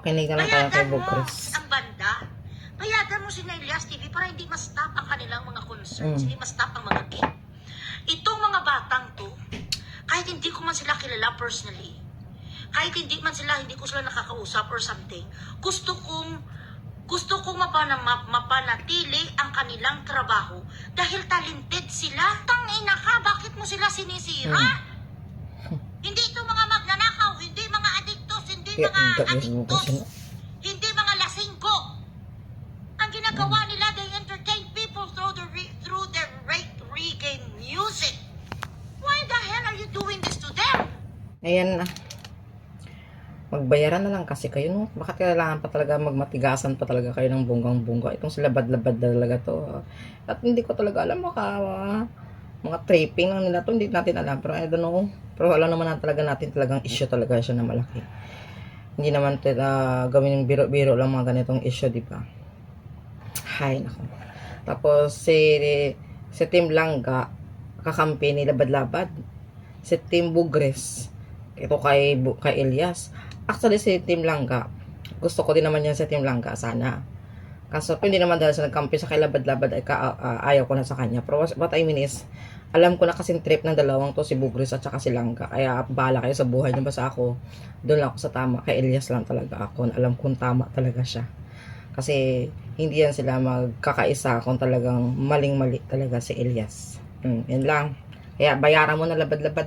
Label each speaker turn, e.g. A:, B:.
A: Kinig na lang tayo kay Bugres.
B: ang banda. Payagan mo si Elias TV para hindi ma-stop ang kanilang mga concerns,
A: Mm.
B: hindi ma-stop ang mga gig. Itong mga batang to, kahit hindi ko man sila kilala personally, kahit hindi man sila, hindi ko sila nakakausap or something, gusto kong gusto kong mapana, ma- mapanatili ang kanilang trabaho dahil talented sila. Tangina ka, bakit mo sila sinisira?
A: Hmm.
B: Hindi ito mga magnanakaw, hindi mga adiktos, hindi
A: Kaya
B: mga
A: ang gabi mo kasi.
B: hindi mga lasinggo. Ang ginagawa nila, they entertain people through the re- through their rate reggae music. Why the hell are you doing this to them?
A: Ayan na. Magbayaran na lang kasi kayo, no? Bakit kailangan pa talaga magmatigasan pa talaga kayo ng bunggang-bungga? Itong silabad-labad talaga to. At hindi ko talaga alam, baka ah, mga tripping lang nila to, hindi natin alam. Pero I don't know. Pero alam naman na talaga natin talagang issue talaga siya na malaki. Hindi naman ito ah, gawin yung biro-biro lang mga ganitong issue, di ba? Hay, nako. Tapos si si Team Langga, kakampi ni Labad-Labad. Si Team Bugres, ito kay, kay Elias. Actually, si Team Langga, gusto ko din naman yan sa Team Langga, sana. Kaso, hindi naman dahil sa nagkampi sa kay Labad-Labad, ay ka, ah, ayaw ko na sa kanya. Pero what I mean is, alam ko na kasing trip ng dalawang to, si Bugres at saka si Langga. Kaya, bahala kayo sa buhay niyo. Basta ako, doon ako sa tama. Kay Elias lang talaga ako. Alam kong tama talaga siya. Kasi, hindi yan sila magkakaisa kung talagang maling-mali talaga si Elias. Hmm, yun lang. Kaya, bayaran mo na labad-labad.